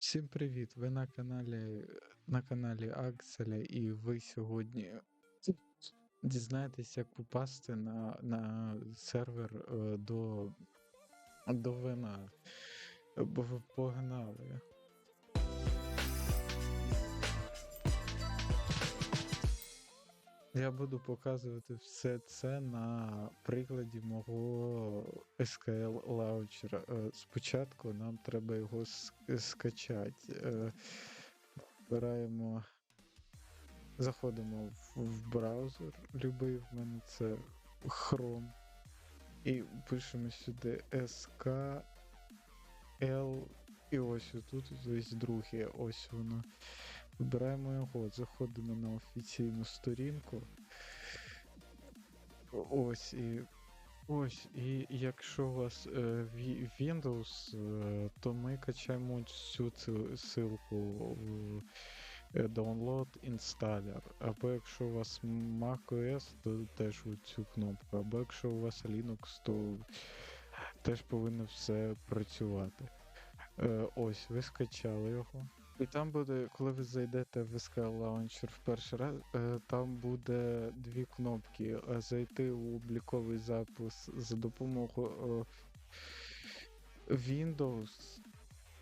Всім привіт! Ви на каналі на каналі Акселя, і ви сьогодні дізнаєтесь, як попасти на, на сервер е, до, до вина. Бо ви погнали. Я буду показувати все це на прикладі мого SQL лаунчера. Е, Спочатку нам треба його скачати. Е, Вбираємо, заходимо в, в браузер, любий в мене це Chrome. І пишемо сюди SKL. І ось тут ось друге, ось воно. Вибираємо його, заходимо на офіційну сторінку. Ось і. Ось, і якщо у вас е, Windows, е, то ми качаємо цю ссылку е, Download Installer. Або якщо у вас macOS, то теж цю кнопку. Або якщо у вас Linux, то теж повинно все працювати. Е, ось, ви скачали його. І там буде, коли ви зайдете в SQL Launcher в перший раз, е, там буде дві кнопки: е, зайти у обліковий запис за допомогою е, Windows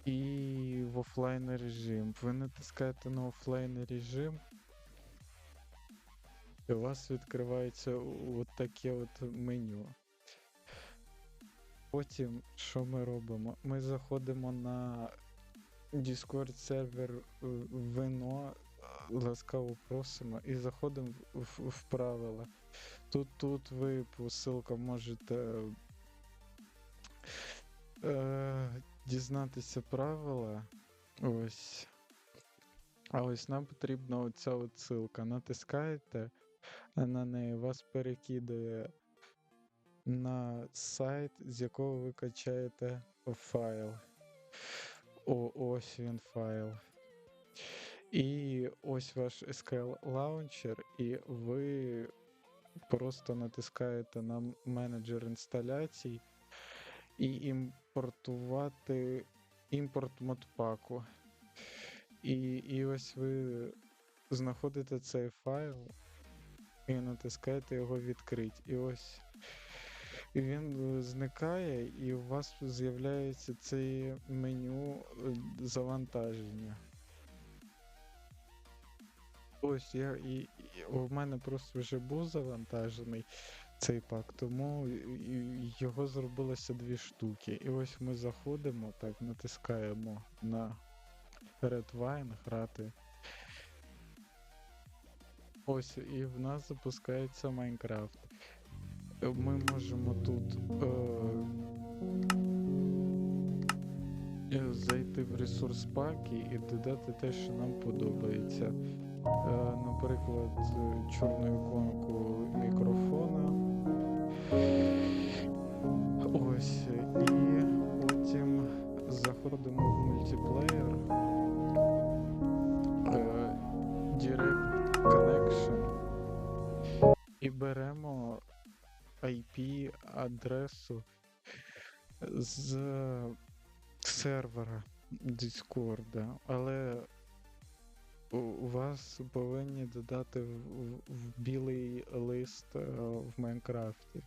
і в офлайн режим. Ви натискаєте на офлайн режим. І у вас відкривається от таке от меню. Потім, що ми робимо? Ми заходимо на Discord сервер е, вино. Ласкаво просимо і заходимо в, в, правила. Тут, тут ви по ссылкам можете е, дізнатися правила. Ось. А ось нам потрібна оця от ссылка. Натискаєте, на неї вас перекидає на сайт, з якого ви качаєте файл. О, ось він файл. І ось ваш SQL Launcher, і ви просто натискаєте на менеджер інсталяцій і імпортувати імпорт модпаку. І, і ось ви знаходите цей файл і натискаєте його відкрити. І ось і він е, зникає, і у вас з'являється це меню е, завантаження. Ось я і, і у мене просто вже був завантажений цей пак, тому його зробилося дві штуки. І ось ми заходимо, так, натискаємо на Red Wine грати. Ось, і в нас запускається Майнкрафт. Ми можемо тут е, зайти в ресурс паки і додати те, що нам подобається. Е, наприклад, чорну іконку IP-адресу з сервера Discord, але у вас повинні додати в, в- в білий лист е, в Майнкрафті.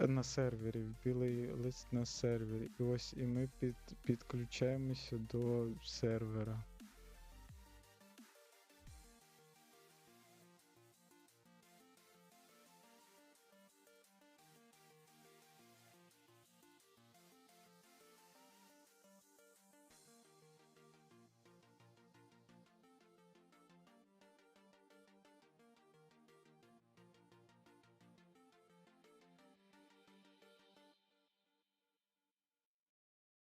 На сервері, в білий лист на сервері. І ось і ми під, підключаємося до сервера.